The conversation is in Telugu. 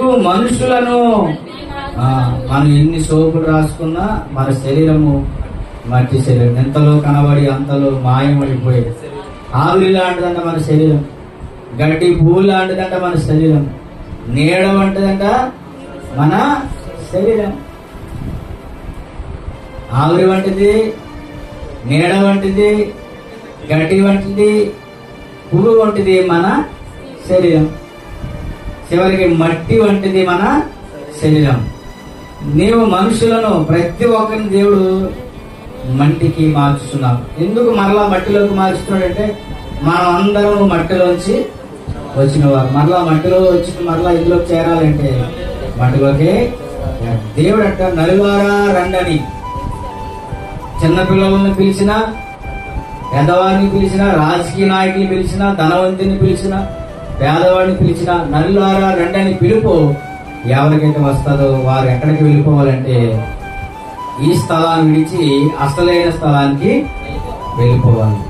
మనుషులను మనం ఎన్ని సోపులు రాసుకున్నా మన శరీరము మట్టి శరీరం. ఎంతలో కనబడి అంతలో మాయమైపోయి ఆవిరి లాంటిదంట మన శరీరం. గడ్డి పువ్వు లాంటిదంట మన శరీరం. నీడ వంటిదంట మన శరీరం. ఆవిరి వంటిది నీడ వంటిది గడ్డి వంటిది పువ్వు వంటిది మన శరీరం. చివరికి మట్టి వంటిది మన శరీరం. నీవు మనుషులను ప్రతి ఒక్కరిని దేవుడు మట్టికి మార్చుతున్నావు ఎందుకు మరలా మట్టిలోకి మార్చుతున్నాడంటే మనం అందరం మట్టిలోంచి వచ్చినవారు. మరలా మట్టిలో వచ్చి మరలా ఇందులోకి చేరాలంటే మట్టిలోకి దేవుడు అంట నలువారా రండని. చిన్నపిల్లలను పిలిచినా పెద్దవారిని పిలిచినా రాజకీయ నాయకుని పిలిచినా ధనవంతుని పిలిచిన పేదవాడిని పిలిచిన నల్లారా రండని పిలుపు ఎవరికైతే వస్తుందో వారు ఎక్కడికి వెళ్ళిపోవాలంటే ఈ స్థలాన్ని విడిచి అసలైన స్థలానికి వెళ్ళిపోవాలి.